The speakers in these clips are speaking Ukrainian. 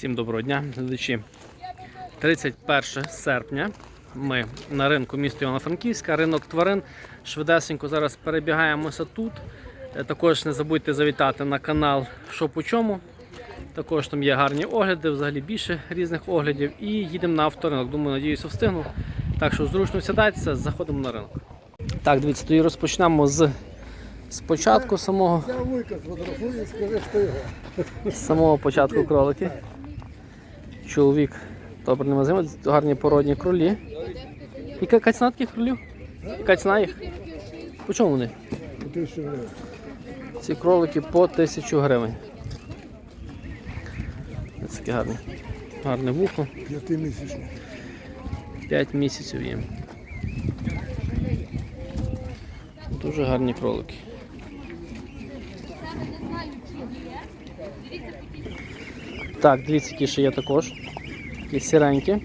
Всім доброго дня, глядачі. 31 серпня. Ми на ринку міста Івано-Франківська, ринок тварин. Швидесенько зараз перебігаємося тут. Е, Також не забудьте завітати на канал Що по чому. Також там є гарні огляди, взагалі більше різних оглядів. І їдемо на авторинок. Думаю, надіюся, встигну. Так що зручно сідайтеся, заходимо на ринок. Так, дивіться, тоді розпочнемо з спочатку самого. Я вуйка сфотографую і скажи, хто його. З самого початку кролики. Чоловік добре не називає, гарні породні кролі. Яка яка ціна таких кролів? Яка ціна їх? По чому вони? По тисячу гривень. Ці кролики по 1000 гривень. Ось таке гарне. Гарне вухо. П'ятимісячний. 5 місяців їм. Дуже гарні кролики. Так, дивіться, які ще є також. Такі сіренькі.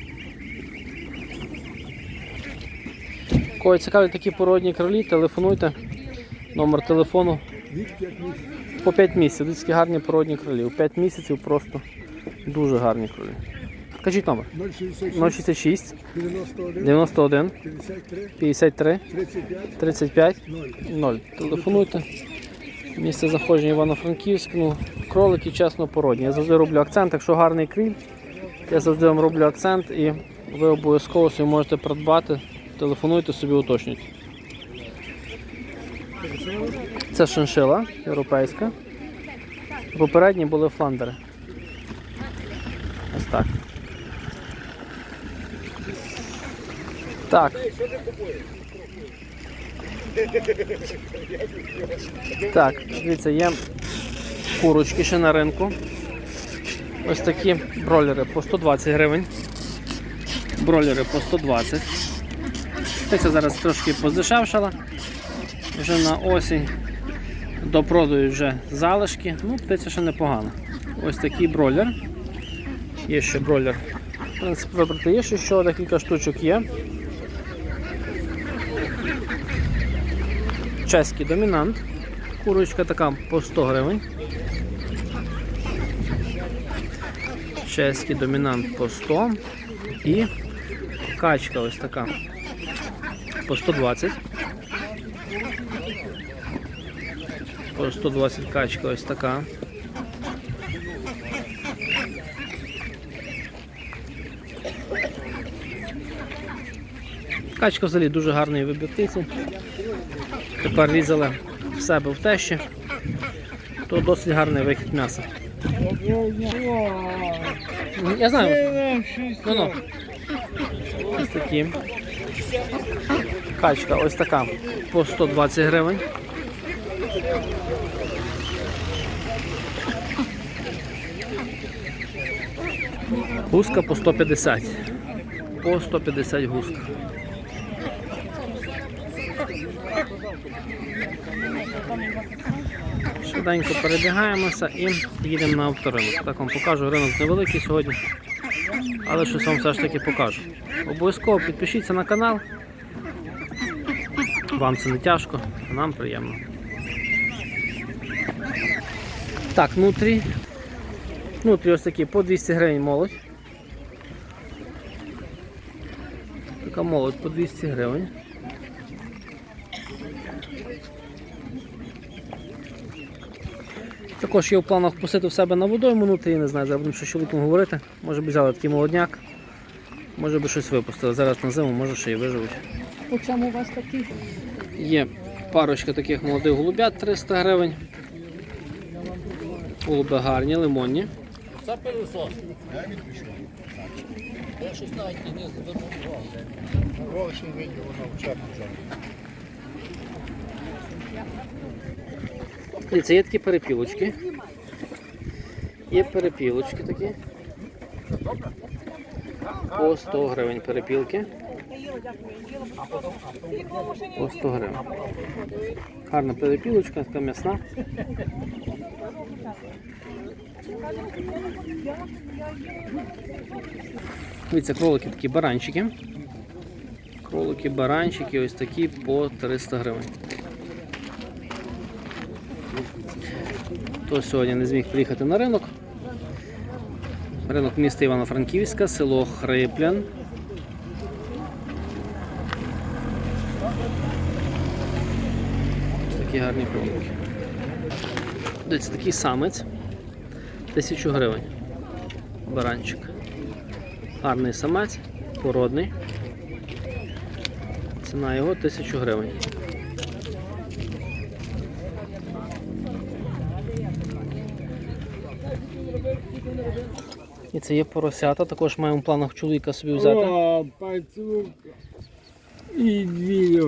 Кого цікаві такі породні кролі, телефонуйте. Номер телефону по 5 місяців. Дивіться, такі гарні породні кролі. У 5 місяців просто дуже гарні кролі. Кажіть номер. 066, 066 91, 91 53, 53 35, 35 0. 0. Телефонуйте. Місце заходження Івано-Франківськ. Ну, кролики чесно породні. Я завжди роблю акцент, якщо гарний кріль, я завжди вам роблю акцент і ви обов'язково собі можете придбати. Телефонуйте собі уточнюйте. Це шиншила європейська. Попередні були фландери. Ось так. Так. Так, дивіться, є курочки ще на ринку. Ось такі бролери по 120 гривень. Бролери по 120. Птиця зараз трошки поздешевшала. Вже на осінь допродають вже залишки. Ну, птиця ще непогана. Ось такий бролер. Є ще бролер. В принципі, є ще що, декілька штучок є. Чеський домінант. Курочка така по 100 гривень. Чеський домінант по 100 і качка ось така по 120. По 120 качка ось така. Качка взагалі дуже гарний вибір птиці. Тепер різали в себе в тещі, то досить гарний вихід м'яса. Я знаю. Ну, ну. Ось такі. Качка ось така по 120 гривень. Гуска по 150. По 150 гуска. Швиденько перебігаємося і їдемо на авторинок. Так вам покажу, ринок невеликий сьогодні, але щось вам все ж таки покажу. Обов'язково підпишіться на канал. Вам це не тяжко, а нам приємно. Так, внутрі. Внутрі ось такі по 200 гривень молодь. Така молодь по 200 гривень. Також є в планах посити в себе на водойму внутрі, не знаю, зараз будемо що з чоловіком говорити. Може б взяли такий молодняк, може би щось випустили. Зараз на зиму, може ще й виживуть. У чому у вас такі? Є парочка таких молодих голубят 300 гривень. Голуби гарні, лимонні. Дивіться, є такі перепілочки. Є перепілочки такі. По 100 гривень перепілки. По 100 гривень. Гарна перепілочка, така м'ясна. Дивіться, кролики такі баранчики. Кролики, баранчики, ось такі по 300 гривень. Хто сьогодні не зміг приїхати на ринок, Ринок міста Івано-Франківська, село Хриплян. Ось такі гарні кролики. Дивіться, такий самець. Тисячу гривень. Баранчик. Гарний самець, породний. Ціна його 1000 гривень. І це є поросята, також маємо в планах чоловіка собі взяти. О, пацюк і дві.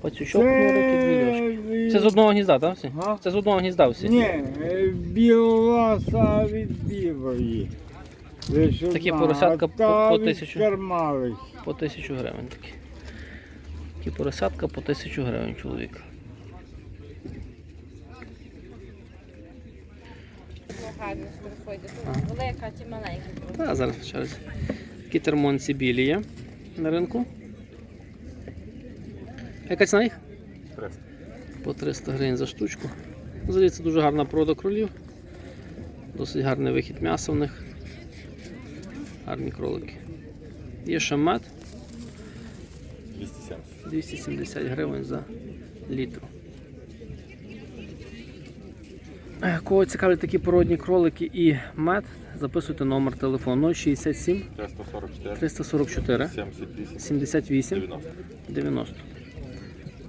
Пацючок, норик і дві льошки. Це з одного гнізда, так? Всі? Га? Це з одного гнізда всі. Ні, е, білоса від білої. Такі поросятка по- та по від тисячу. Кармалих. По 1000 гривень такі. Такі поросятка по 1000 гривень чоловік. Гарно що виходить. Тут велика чи маленька. А зараз раз. Такі термонці білі є на ринку. Яка ціна їх? 300. По 300 гривень за штучку. Взагалі це дуже гарна порода кролів. Досить гарний вихід м'яса в них. Гарні кролики. Є ще мед 270. 270 гривень за літр. Кого цікавлять такі породні кролики і мед, записуйте номер телефону 067 344. 344 78. 78 90. 90.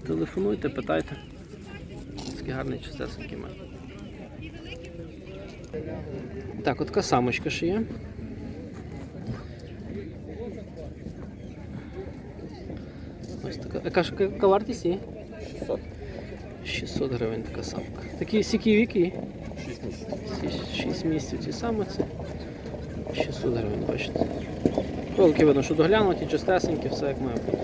Телефонуйте, питайте. Такий гарний чистесенький мед. Так, от така самочка ще є. Ось така. Яка вартість її? 600. 600 гривень така самка. Такі сікі віки. 6 місяців. 6 місяців ці самиці. 600 гривень, бачите. Кролики видно, що доглянуті, чистесенькі, все як має бути.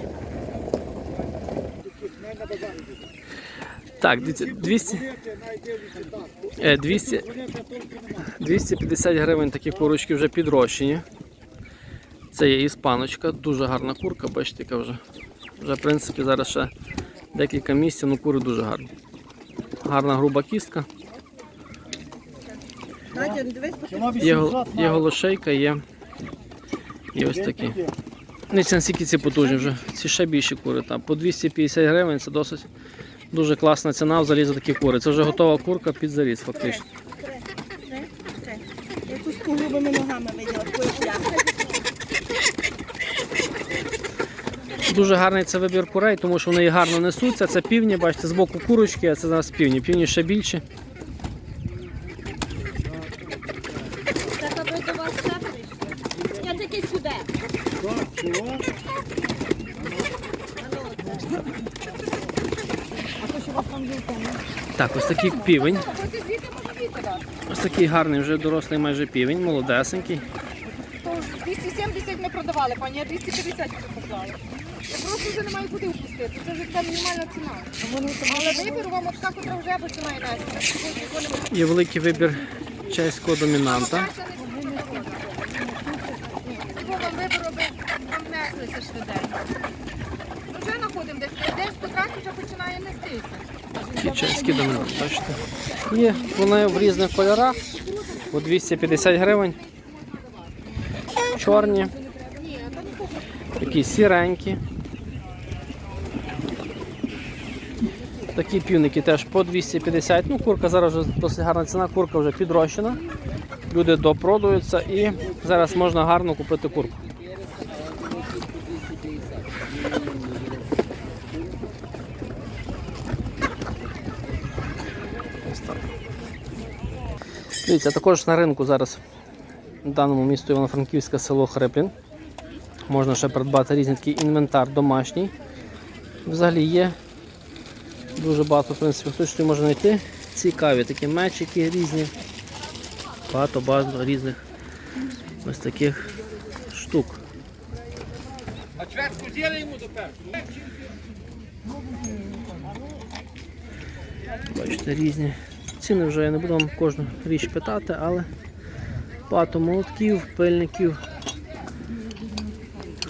Так, дивіться, 200, е, 200, 250 гривень такі курочки вже підрощені. Це є іспаночка, дуже гарна курка, бачите, яка вже. Вже в принципі зараз ще декілька місяців, ну кури дуже гарні. Гарна груба кістка. Є, є голошейка, є. І ось такі. Не наскільки ці потужні вже. Ці ще більші кури. Там. По 250 гривень це досить дуже класна ціна взагалі за такі кури. Це вже готова курка під заріз, фактично. Якусь грубими ногами виділа, Дуже гарний це вибір курей, тому що вони гарно несуться. Це півні, бачите, з боку курочки, а це зараз півні. Півні ще більші. Так. Я таки сюди. Так, ось такий півень. Ось такий гарний, вже дорослий майже півень, молодесенький. 270 ми продавали, пані, а 250 вже поклали. Я просто вже не маю куди впустити. Це вже така мінімальна ціна. Але виберу вам от так, котра вже починає нести. Є великий вибір чеського домінанта. Бо вам виберу, аби вам неслися швиденько. Вже знаходимо десь. Десь потрохи вже починає нестися. Такий чеський домінант, бачите. Є вони в різних кольорах. По 250 гривень. Чорні. Такі сіренькі. Такі півники теж по 250. Ну, курка зараз вже досить гарна ціна, курка вже підрощена. Люди допродуються і зараз можна гарно купити курку. Дивіться, також на ринку зараз в даному місту Івано-Франківське село Хриплін. Можна ще придбати різний такий інвентар домашній. Взагалі є дуже багато, в принципі, хтось може знайти. Цікаві такі мечики різні. Багато багато різних ось таких штук. Бачите, різні. Ціни вже я не буду вам кожну річ питати, але багато молотків, пильників,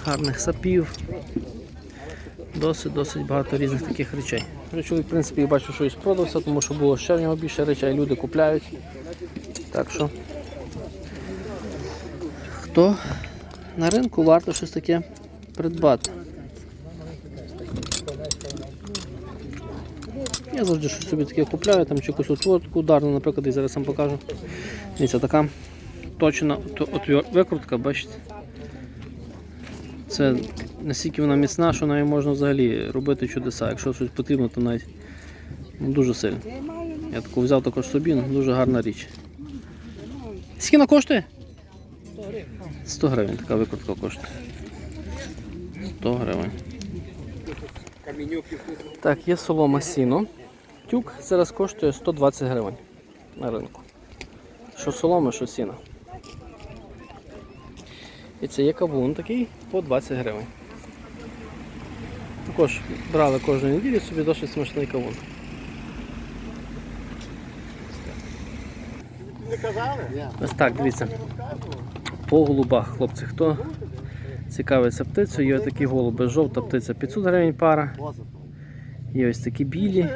гарних сапів. Досить-досить багато різних таких речей. Чоловік, в принципі, я бачу, що і спродався, тому що було ще в нього більше речей, люди купляють. Так що то на ринку варто щось таке придбати. Я завжди щось собі таке купляю, там чи якусь отводку ударну, наприклад, і зараз вам покажу. Дивіться, така точна от викрутка, бачите. Це настільки вона міцна, що нею можна взагалі робити чудеса. Якщо щось потрібно, то навіть ну, дуже сильно. Я таку взяв також собі, ну, дуже гарна річ. Скільки вона коштує? 100 гривень така викрутка коштує. 100 гривень. Так, є солома сіно. Тюк зараз коштує 120 гривень на ринку. Що солома, що сіно. І це є кавун такий по 20 гривень. Також брали кожної неділі собі досить смачний кавун. Ось так, дивіться. По голубах, хлопці, хто цікавиться птицею, є такі голуби. Жовта птиця 500 гривень пара. Є ось такі білі,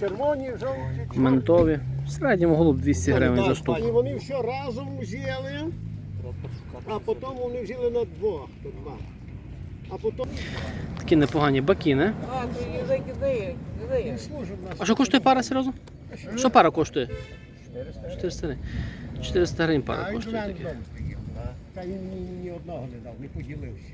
червоні, жовті. ментові. В середньому голуб 200 гривень за штуку. І вони все разом взяли, а потім вони взяли на двох. А потім Такі непогані бакіни. А що коштує пара, серйозно? Що пара коштує? 400 гривень. 400 гривень пара коштує та він ні одного не дав, не поділився.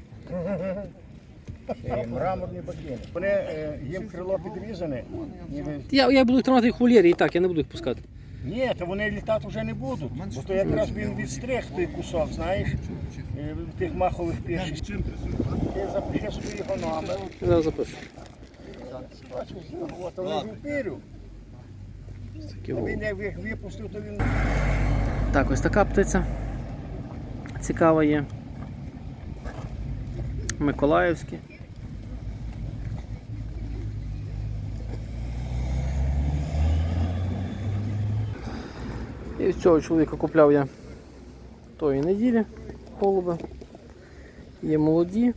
Е, Мраморні бакіни. Вони е, їм крило підрізане. Ніби... Я, я буду тримати їх в вольєрі і так, я не буду їх пускати. Ні, то вони літати вже не будуть. Бо то якраз він відстриг той кусок, знаєш, е, тих махових пішів. Ти запиши собі його номер. Я запишу. Бачиш, от вони вірю. Такі він як їх випустив, то він Так, ось така птиця. Цікава є. Миколаївські. І в цього чоловіка купляв я тої неділі голуби. Є молоді.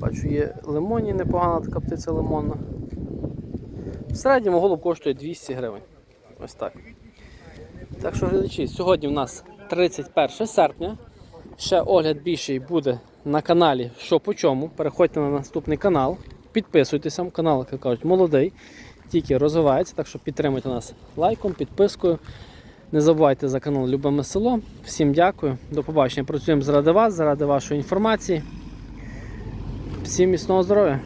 Бачу, є лимонні, непогана така птиця лимонна. В середньому голуб коштує 200 гривень. Ось так. Так що, глядачі, сьогодні в нас 31 серпня. Ще огляд більший буде на каналі Що по чому. Переходьте на наступний канал, підписуйтеся. Канал, як кажуть, молодий, тільки розвивається. Так що підтримуйте нас лайком, підпискою. Не забувайте за канал Любиме село. Всім дякую. До побачення. Працюємо заради вас, заради вашої інформації. Всім міцного здоров'я!